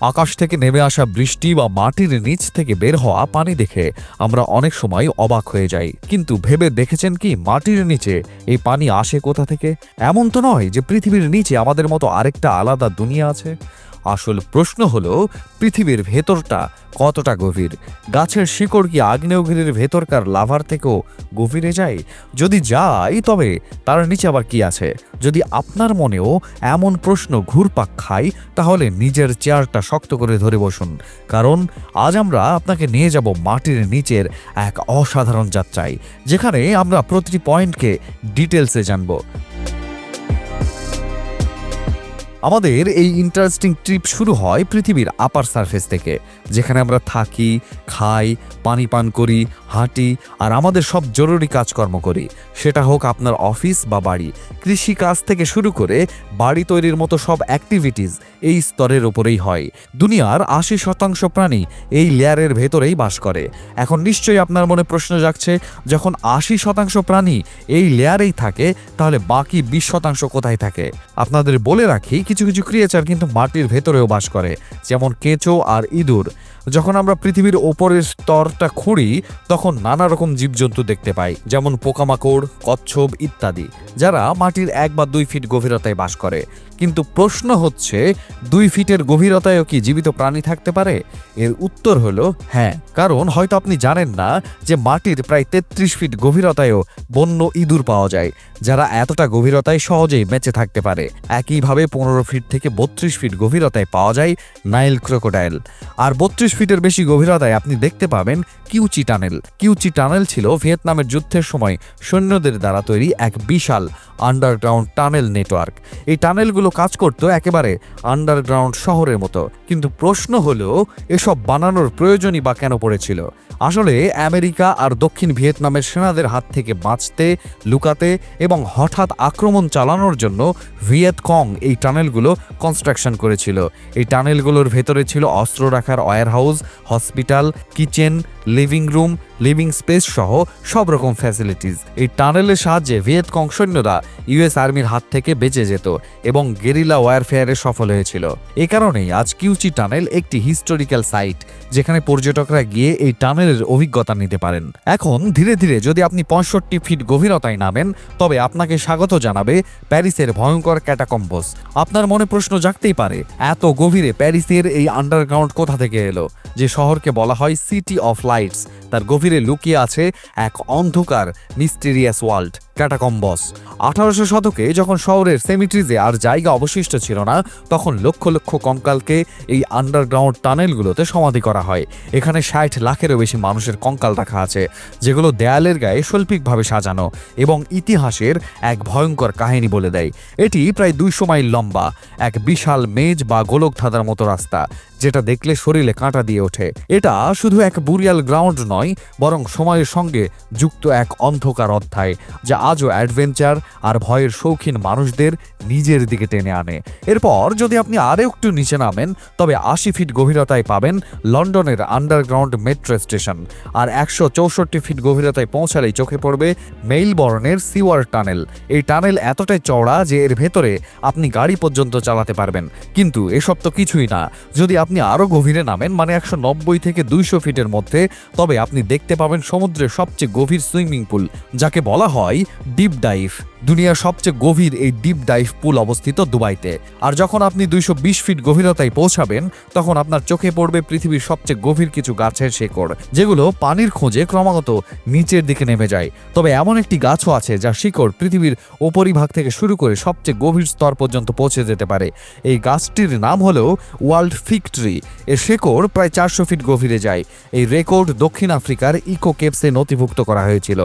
আকাশ থেকে নেমে আসা বৃষ্টি বা মাটির নিচ থেকে বের হওয়া পানি দেখে আমরা অনেক সময় অবাক হয়ে যাই। কিন্তু ভেবে দেখেছেন কি মাটির নিচে এই পানি আসে কোথা থেকে? এমন তো নয় যে পৃথিবীর নিচে আমাদের মতো আরেকটা আলাদা দুনিয়া আছে। আসল প্রশ্ন হলো, পৃথিবীর ভেতরটা কতটা গভীর? গাছের শিকড় কি আগ্নেয়গিরির ভেতরকার লাভার থেকেও গভীরে যায়? যদি যায়, তবে তার নিচে আবার কি আছে? যদি আপনার মনেও এমন প্রশ্ন ঘুরপাক খায়, তাহলে নিজের চেয়ারটা শক্ত করে ধরে বসুন। কারণ আজ আমরা আপনাকে নিয়ে যাব মাটির নিচের এক অসাধারণ যাত্রায়, যেখানে আমরা প্রতিটি পয়েন্টকে ডিটেলসে জানব। আমাদের এই ইন্টারেস্টিং ট্রিপ শুরু হয় পৃথিবীর আপার সারফেস থেকে, যেখানে আমরা থাকি, খাই, পানি পান করি, হাঁটি, আর আমাদের সব জরুরি কাজকর্ম করি। সেটা হোক আপনার অফিস বা বাড়ি। কৃষি কাজ থেকে শুরু করে বাড়ি তৈরির মতো সব অ্যাক্টিভিটিস এই স্তরের ওপরেই হয়। দুনিয়ার আশি শতাংশ প্রাণী এই লেয়ারের ভেতরেই বাস করে। এখন নিশ্চয়ই আপনার মনে প্রশ্ন জাগছে, যখন আশি শতাংশ প্রাণী এই লেয়ারেই থাকে, তাহলে বাকি বিশ শতাংশ কোথায় থাকে? আপনাদের বলে রাখি কিছু কিছু ক্রিয়েচার কিন্তু মাটির ভেতরেও বাস করে যেমন কেঁচো আর ইঁদুর। যখন আমরা পৃথিবীর ওপরের স্তরটা খুঁড়ি, তখন নানা রকম জীবজন্তু দেখতে পাই, যেমন পোকামাকড়, কচ্ছপ ইত্যাদি, যারা মাটির এক বা দুই ফিট গভীরতায় বাস করে। কিন্তু প্রশ্ন হচ্ছে, দুই ফিটের গভীরতায়ও কি জীবিত প্রাণী থাকতে পারে? এর উত্তর হলো হ্যাঁ। কারণ হয়তো আপনি জানেন না যে মাটির প্রায় তেত্রিশ ফিট গভীরতায়ও বন্য ইঁদুর পাওয়া যায়, যারা এতটা গভীরতায় সহজেই বেঁচে থাকতে পারে। একইভাবে পনেরো ফিট থেকে বত্রিশ ফিট গভীরতায় পাওয়া যায় নাইল ক্রোকোডাইল। আর বত্রিশ ফিটের বেশি গভীরতায় আপনি দেখতে পাবেন কিউচি টানেল। কিউচি টানেল ছিল ভিয়েতনামের যুদ্ধের সময় সৈন্যদের দ্বারা তৈরি এক বিশাল আন্ডারগ্রাউন্ড টানেল নেটওয়ার্ক। এই টানেলগুলো কাজ করতো একেবারে আন্ডারগ্রাউন্ড শহরের মতো। কিন্তু প্রশ্ন হলো, এসব বানানোর প্রয়োজনই বা কেন পড়েছিল? আসলে আমেরিকা আর দক্ষিণ ভিয়েতনামের সেনাদের হাত থেকে বাঁচতে, লুকাতে এবং হঠাৎ আক্রমণ চালানোর জন্য ভিয়েত কং এই টানেলগুলো কনস্ট্রাকশন করেছিল। এই টানেলগুলোর ভেতরে ছিল অস্ত্র রাখার warehouse hospital kitchen living room living space সহ সব রকম ফ্যাসিলিটিস এই টানেলের সাহায্যে ভিয়েতকং সৈন্যরা ইউএস আর্মির হাত থেকে বেঁচে যেত এবং গেরিলা ওয়ারফেয়ারে সফল হয়েছিল। এ কারণেই আজ কিউচি টানেল একটি হিস্টোরিক্যাল সাইট যেখানে পর্যটকরা গিয়ে এই টানেলের অভিজ্ঞতা নিতে পারেন। এখন ধীরে ধীরে যদি আপনি পঁয়ষট্টি ফিট গভীরতায় নামেন, তবে আপনাকে স্বাগত জানাবে প্যারিসের ভয়ঙ্কর ক্যাটাকম্বস। আপনার মনে প্রশ্ন জাগতেই পারে, এত গভীরে প্যারিসের এই আন্ডারগ্রাউন্ড কোথা থেকে এলো? যে শহরকে বলা হয় সিটি অফ লাইটস তার গভীরে লুকিয়ে আছে এক অন্ধকার মিস্টেরিয়াস ওয়ার্ল্ড ক্যাটাকম্বস আঠারোশো শতকে যখন শহরের সেমিট্রিজে আর জায়গা অবশিষ্ট ছিল না, তখন লক্ষ লক্ষ কঙ্কালকে এই আন্ডারগ্রাউন্ড টানেলগুলোতে সমাধি করা হয়। এখানে ষাট লাখেরও বেশি মানুষের কঙ্কাল রাখা আছে, যেগুলো দেয়ালের গায়ে শৈল্পিকভাবে সাজানো এবং ইতিহাসের এক ভয়ঙ্কর কাহিনী বলে দেয়। এটি প্রায় দুইশো মাইল লম্বা, এক বিশাল মেজ বা গোলক ধাঁধার মতো রাস্তা, যেটা দেখলে শরীরে কাঁটা দিয়ে ওঠে। এটা শুধু এক বুরিয়াল গ্রাউন্ড নয়, বরং সময়ের সঙ্গে যুক্ত এক অন্ধকার অধ্যায়, যা আজও অ্যাডভেঞ্চার আর ভয়ের শৌখিন মানুষদের নিজের দিকে টেনে আনে। এরপর যদি আপনি আরও একটু নিচে নামেন, তবে আশি ফিট গভীরতায় পাবেন লন্ডনের আন্ডারগ্রাউন্ড মেট্রো স্টেশন। আর একশো চৌষট্টি ফিট গভীরতায় পৌঁছালেই চোখে পড়বে মেইলবর্নের সিওয়ার টানেল। এই টানেল এতটাই চওড়া যে এর ভেতরে আপনি গাড়ি পর্যন্ত চালাতে পারবেন। কিন্তু এসব তো কিছুই না। যদি আপনি আরও গভীরে নামেন মানে একশো নব্বই থেকে দুইশো ফিটের মধ্যে, তবে আপনি দেখতে পাবেন সমুদ্রের সবচেয়ে গভীর সুইমিং পুল, যাকে বলা হয় ডিপ ডাইভ দুনিয়ার সবচেয়ে গভীর এই ডিপ ডাইভ পুল অবস্থিত দুবাইতে। আর যখন আপনি দুইশো বিশ ফিট গভীরতায় পৌঁছাবেন, তখন আপনার চোখে পড়বে পৃথিবীর সবচেয়ে গভীর কিছু গাছের শেকড়, যেগুলো পানির খোঁজে ক্রমাগত নিচের দিকে নেমে যায়। তবে এমন একটি গাছও আছে যা শিকড় পৃথিবীর ওপরিভাগ থেকে শুরু করে সবচেয়ে গভীর স্তর পর্যন্ত পৌঁছে যেতে পারে। এই গাছটির নাম হলো ওয়ার্ল্ড ফিক ট্রি। এর শেকড় প্রায় চারশো ফিট গভীরে যায়। এই রেকর্ড দক্ষিণ আফ্রিকার ইকো কেপসে নথিভুক্ত করা হয়েছিল।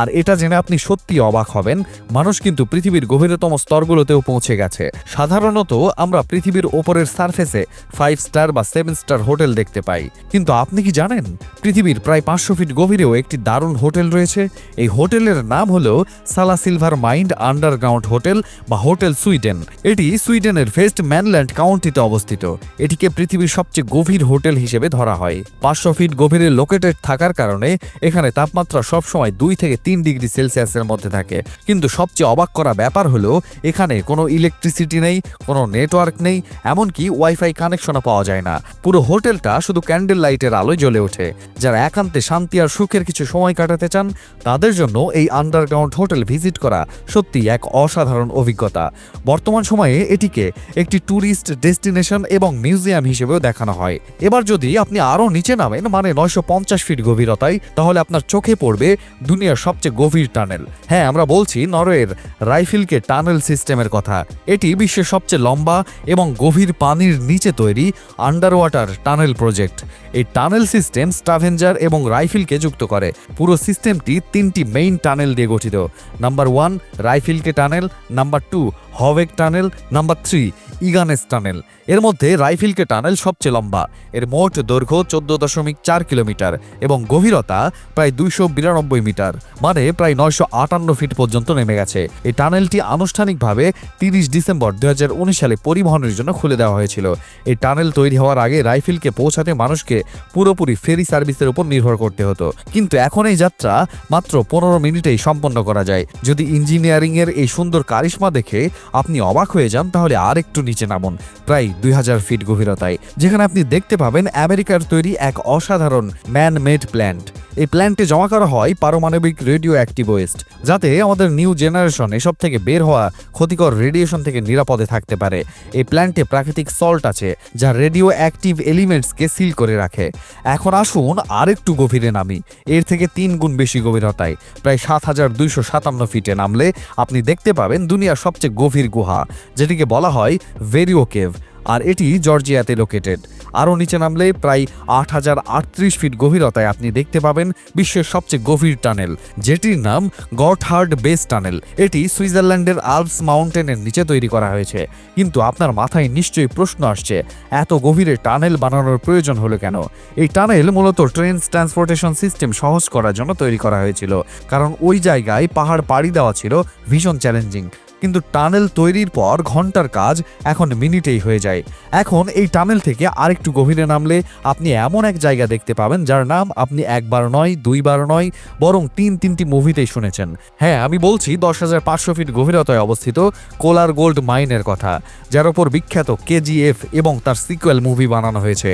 আর এটা জেনে আপনি সত্যি অবাক হবেন মানুষ কিন্তু পৃথিবীর গভীরতম স্তরগুলোতেও পৌঁছে গেছে। সাধারণত আমরা পৃথিবীর ওপরের সারফেসে ফাইভ স্টার বা সেভেন স্টার হোটেল দেখতে পাই। কিন্তু আপনি কি জানেন? পৃথিবীর প্রায় পাঁচশো ফিট গভীরেও একটি দারুণ হোটেল রয়েছে। এই হোটেলের নাম হলো Sala silver mine underground hotel বা হোটেল সুইডেন। এটি সুইডেনের ফেস্ট ম্যানল্যান্ড কাউন্টিতে অবস্থিত। এটিকে পৃথিবীর সবচেয়ে গভীর হোটেল হিসেবে ধরা হয়। পাঁচশো ফিট গভীরে লোকেটেড থাকার কারণে এখানে তাপমাত্রা সবসময় দুই থেকে তিন ডিগ্রি সেলসিয়াসের মধ্যে থাকে। কিন্তু সবচেয়ে অবাক করা ব্যাপার হলো, এখানে কোনো ইলেকট্রিসিটি নেই, কোনো নেটওয়ার্ক নেই, এমনকি ওয়াইফাই কানেকশনও পাওয়া যায় না। পুরো হোটেলটা শুধু ক্যান্ডেল লাইটের আলোয় জ্বলে ওঠে। যারা একান্তে শান্তি আর সুখের কিছু সময় কাটাতে চান, তাদের জন্য এই আন্ডারগ্রাউন্ড হোটেল ভিজিট করা সত্যি এক অসাধারণ অভিজ্ঞতা। বর্তমান সময়ে এটিকে একটি ট্যুরিস্ট ডেস্টিনেশন এবং মিউজিয়াম হিসেবেও দেখানো হয়। এবার যদি আপনি আরও নিচে নামেন মানে নয়শো পঞ্চাশ ফিট গভীরতায়, তাহলে আপনার চোখে পড়বে দুনিয়ার সবচেয়ে গভীর টানেল হ্যাঁ আমরা বলছি নরওয়ের রাইফিলকে টানেল সিস্টেমের কথা। এটি বিশ্বের সবচেয়ে লম্বা এবং গভীর পানির নিচে তৈরি আন্ডার ওয়াটার টানেল প্রজেক্ট। এই টানেল সিস্টেম স্টাভেঞ্জার এবং রাইফেলকে যুক্ত করে। পুরো সিস্টেমটি তিনটি মেইন টানেল দিয়ে গঠিত। Number one, রাইফেলকে tunnel. Number two হওয়েক tunnel. Number three Eiganes tunnel এর মধ্যে রাইফিলকে টানেল সবচেয়ে লম্বা। এর মোট দৈর্ঘ্য চোদ্দ দশমিক চার কিলোমিটার এবং গভীরতা প্রায় দুইশো বিরানব্বই মিটার মানে প্রায় নয়শো আটান্ন ফিট পর্যন্ত নেমে গেছে। এই টানেলটি আনুষ্ঠানিকভাবে তিরিশ ডিসেম্বর দু সালে পরিবহনের জন্য খুলে দেওয়া হয়েছিল। এই টানেল তৈরি হওয়ার আগে রাইফিলকে পৌঁছাতে মানুষকে পুরোপুরি ফেরি সার্ভিসের উপর নির্ভর করতে হতো। কিন্তু এখন এই যাত্রা মাত্র পনেরো মিনিটেই সম্পন্ন করা যায়। যদি ইঞ্জিনিয়ারিং এর এই সুন্দর কারিশমা দেখে আপনি অবাক হয়ে যান, তাহলে আর একটু নিচে নামুন। প্রায় দুই হাজার ফিট গভীরতায়, যেখানে আপনি দেখতে পাবেন আমেরিকার তৈরি এক অসাধারণ ম্যান মেড প্ল্যান্ট এই প্ল্যান্টে জমা করা হয় পারমাণবিক রেডিও অ্যাক্টিভ ওয়েস্ট যাতে আমাদের নিউ জেনারেশন এসব থেকে বের হওয়া ক্ষতিকর রেডিয়েশন থেকে নিরাপদে থাকতে পারে। এই প্ল্যান্টে প্রাকৃতিক সল্ট আছে, যা রেডিও অ্যাক্টিভ এলিমেন্টসকে সিল করে রাখে। এখন আসুন আরেকটু গভীরে নামি। এর থেকে তিন গুণ বেশি গভীরতায়, প্রায় সাত হাজার দুইশো সাতান্ন ফিটে নামলে আপনি দেখতে পাবেন দুনিয়ার সবচেয়ে গভীর গুহা, যেটিকে বলা হয় ভেরিও কেভ আর এটি জর্জিয়াতে লোকেটেড আরও নিচে নামলে প্রায় আট হাজার আটত্রিশ ফিট গভীরতায় আপনি দেখতে পাবেন বিশ্বের সবচেয়ে গভীর টানেল যেটির নাম গটহার্ড বেস টানেল এটি সুইজারল্যান্ডের আলপস মাউন্টেনের নিচে তৈরি করা হয়েছে। কিন্তু আপনার মাথায় নিশ্চয়ই প্রশ্ন আসছে, এত গভীরে টানেল বানানোর প্রয়োজন হলো কেন? এই টানেল মূলত ট্রেন ট্রান্সপোর্টেশন সিস্টেম সহজ করার জন্য তৈরি করা হয়েছিল, কারণ ওই জায়গায় পাহাড় পাড়ি দেওয়া ছিল, ভীষণ চ্যালেঞ্জিং কিন্তু টানেল তৈরির পর ঘণ্টার কাজ এখন মিনিটেই হয়ে যায়। এখন এই টানেল থেকে আরেকটু গভীরে নামলে আপনি এমন এক জায়গা দেখতে পাবেন যার নাম আপনি একবার নয়, দুইবার নয়, বরং তিন তিনটি মুভিতেই শুনেছেন। হ্যাঁ আমি বলছি দশ হাজার পাঁচশো ফিট গভীরতায় অবস্থিত কোলার গোল্ড মাইনের কথা, যার ওপর বিখ্যাত কেজিএফ এবং তার সিকুয়েল মুভি বানানো হয়েছে।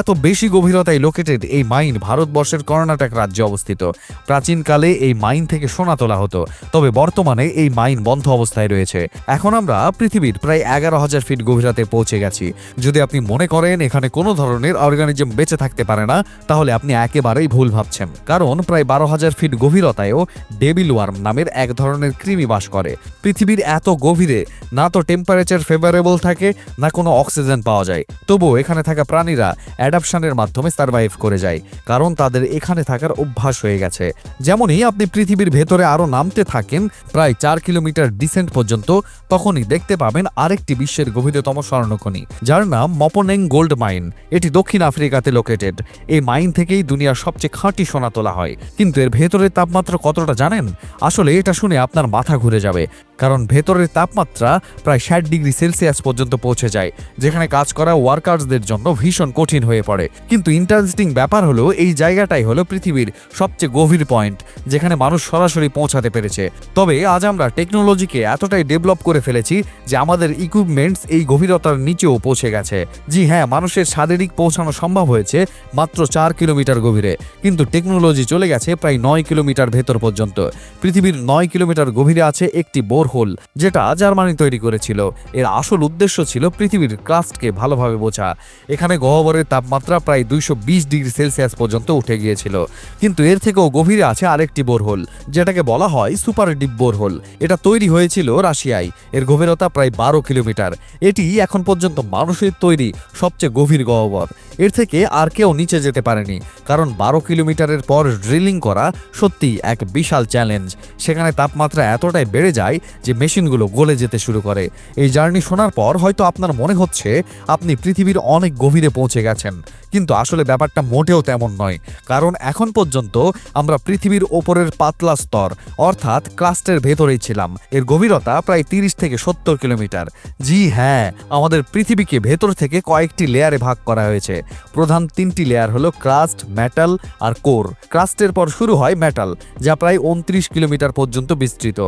এত বেশি গভীরতায় লোকেটেড এই মাইন ভারতবর্ষের কর্ণাটক রাজ্যে অবস্থিত। প্রাচীনকালে এই মাইন থেকে সোনা তোলা হতো, তবে বর্তমানে এই মাইন বন্ধ অবস্থায় রয়েছে। এখন আমরা পৃথিবীর প্রায় এগারো হাজার ফিট গভীরতায় পৌঁছে গেছি। যদি আপনি মনে করেন এখানে কোনো ধরনের অর্গানিজম বেঁচে থাকতে পারে না, তাহলে আপনি একেবারেই ভুল ভাবছেন। কারণ প্রায় বারো হাজার ফিট গভীরতায়ও ডেবিল ওয়ার্ম নামের এক ধরনের কৃমি বাস করে। পৃথিবীর এত গভীরে না তো টেম্পারেচার ফেভারেবল থাকে, না কোনো অক্সিজেন পাওয়া যায়। তবুও এখানে থাকা প্রাণীরা অ্যাডাপশনের মাধ্যমে সার্ভাইভ করে যায়, কারণ তাদের এখানে থাকার অভ্যাস হয়ে গেছে। যেমনই আপনি পৃথিবীর ভেতরে আরও নামতে থাকেন, প্রায় চার কিলোমিটার ডিসেন্ট পর্যন্ত তখনই দেখতে পাবেন আরেকটি বিশ্বের গভীরতম স্বর্ণখনি, যার নাম মপনেং গোল্ড মাইন। এটি দক্ষিণ আফ্রিকাতে লোকেটেড এই মাইন থেকেই দুনিয়ার সবচেয়ে খাঁটি সোনা তোলা হয়। কিন্তু এর ভেতরের তাপমাত্রা কতটা জানেন? আসলে এটা শুনে আপনার মাথা ঘুরে যাবে। কারণ ভেতরের তাপমাত্রা প্রায় ষাট ডিগ্রি সেলসিয়াস পর্যন্ত পৌঁছে যায়, যেখানে কাজ করা ওয়ার্কার্সদের জন্য ভীষণ কঠিন হয়ে পড়ে। কিন্তু ইন্টারেস্টিং ব্যাপার হলো, এই জায়গাটাই হলো পৃথিবীর সবচেয়ে গভীর পয়েন্ট, যেখানে মানুষ সরাসরি পৌঁছাতে পেরেছে। তবে আজ আমরা টেকনোলজিকে এতটাই ডেভেলপ করে ফেলেছি যে আমাদের ইকুইপমেন্টস এই গভীরতার নিচেও পৌঁছে গেছে। জি হ্যাঁ মানুষের শারীরিক পৌঁছানো সম্ভব হয়েছে মাত্র চার কিলোমিটার গভীরে, কিন্তু টেকনোলজি চলে গেছে প্রায় নয় কিলোমিটার ভেতর পর্যন্ত। পৃথিবীর নয় কিলোমিটার গভীরে আছে একটি বোরহোল যেটা জার্মানি তৈরি করেছিল। এর আসল উদ্দেশ্য ছিল পৃথিবীর ক্রাস্টকে ভালোভাবে বোঝা। এখানে গহ্বরের তাপমাত্রা প্রায় দুইশো বিশ ডিগ্রি সেলসিয়াস পর্যন্ত উঠে গিয়েছিল। কিন্তু এর থেকেও গভীরে আছে আরেকটি বোরহোল, যেটাকে বলা হয় সুপার ডিপ বোরহোল। এটা তৈরি হয়েছিল রাশিয়ায়। এর গভীরতা প্রায় বারো কিলোমিটার। এটি এখন পর্যন্ত মানুষের তৈরি সবচেয়ে গভীর গহ্বর। এর থেকে আর কেউ নিচে যেতে পারেনি, কারণ বারো কিলোমিটারের পর ড্রিলিং করা সত্যি এক বিশাল চ্যালেঞ্জ। সেখানে তাপমাত্রা এতটাই বেড়ে যায় যে মেশিনগুলো গলে যেতে শুরু করে। এই জার্নি শোনার পর হয়তো আপনার মনে হচ্ছে আপনি পৃথিবীর অনেক গভীরে পৌঁছে গেছেন, কিন্তু আসলে ব্যাপারটা মোটেও তেমন নয়। কারণ এখন পর্যন্ত আমরা পৃথিবীর ওপরের পাতলা স্তর, অর্থাৎ ক্লাস্টের ভেতরেই ছিলাম। এর গভীরতা প্রায় তিরিশ থেকে সত্তর কিলোমিটার। জি হ্যাঁ আমাদের পৃথিবীকে ভেতর থেকে কয়েকটি লেয়ারে ভাগ করা হয়েছে। প্রধান তিনটি লেয়ার হলো ক্রাস্ট মেটাল আর কোর। ক্রাস্টের পর শুরু হয় মেটাল, যা প্রায় উনত্রিশ কিলোমিটার পর্যন্ত বিস্তৃত।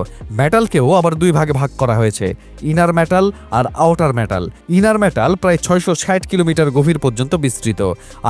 মেটালকেও আবার দুই ভাগে ভাগ করা হয়েছে, ইনার মেটাল আর আউটার মেটাল। ইনার মেটাল প্রায় ছয়শো ষাট কিলোমিটার গভীর পর্যন্ত বিস্তৃত,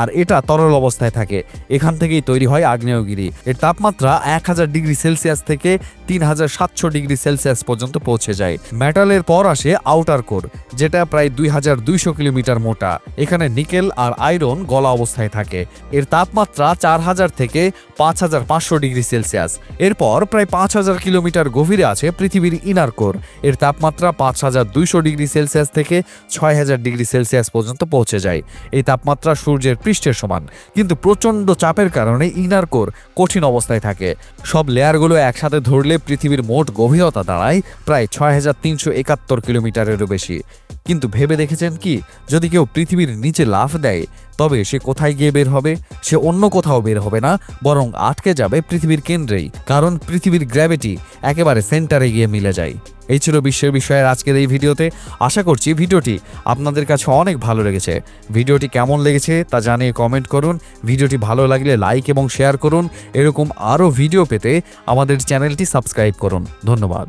আর এটা তরল অবস্থায় থাকে। এখান থেকেই তৈরি হয় আগ্নেয়গিরি। এর তাপমাত্রা এক হাজার ডিগ্রি সেলসিয়াস থেকে তিন হাজার সাতশো ডিগ্রি সেলসিয়াস পর্যন্ত পৌঁছে যায়। মেটালের পর আসে আউটার কোর, যেটা প্রায় দুই হাজার দুইশো কিলোমিটার মোটা। এখানে নিকেল আর আয়রন গলা অবস্থায় থাকে। এর তাপমাত্রা চার হাজার থেকে পাঁচ হাজার পাঁচশো ডিগ্রি সেলসিয়াস। এরপর প্রায় পাঁচ হাজার কিলোমিটার গভীরে আছে পৃথিবীর ইনার কোর। এর তাপমাত্রা পাঁচ হাজার দুইশো ডিগ্রি সেলসিয়াস থেকে ছয় হাজার ডিগ্রি সেলসিয়াস পর্যন্ত পৌঁছে যায়। এই তাপমাত্রা সূর্যের পৃষ্ঠের সমান। কিন্তু প্রচণ্ড চাপের কারণে ইনারকোর কঠিন অবস্থায় থাকে। সব লেয়ারগুলো একসাথে ধরলে পৃথিবীর মোট গভীরতা দাঁড়ায় প্রায় ছয় হাজার তিনশো একাত্তর কিলোমিটারেরও বেশি। কিন্তু ভেবে দেখেছেন কি, যদি কেউ পৃথিবীর নিচে লাফ দেয়, তবে সে কোথায় গিয়ে বের হবে? সে অন্য কোথাও বের হবে না, বরং আটকে যাবে পৃথিবীর কেন্দ্রেই, কারণ পৃথিবীর গ্র্যাভিটি একেবারে সেন্টারে গিয়ে মিলে যায়। এই ছিল বিশ্বের বিষয়ের আজকের এই ভিডিওতে। আশা করছি ভিডিওটি আপনাদের কাছে অনেক ভালো লেগেছে। ভিডিওটি কেমন লেগেছে তা জানিয়ে কমেন্ট করুন। ভিডিওটি ভালো লাগলে লাইক এবং শেয়ার করুন। এরকম আরও ভিডিও পেতে আমাদের চ্যানেলটি সাবস্ক্রাইব করুন। ধন্যবাদ।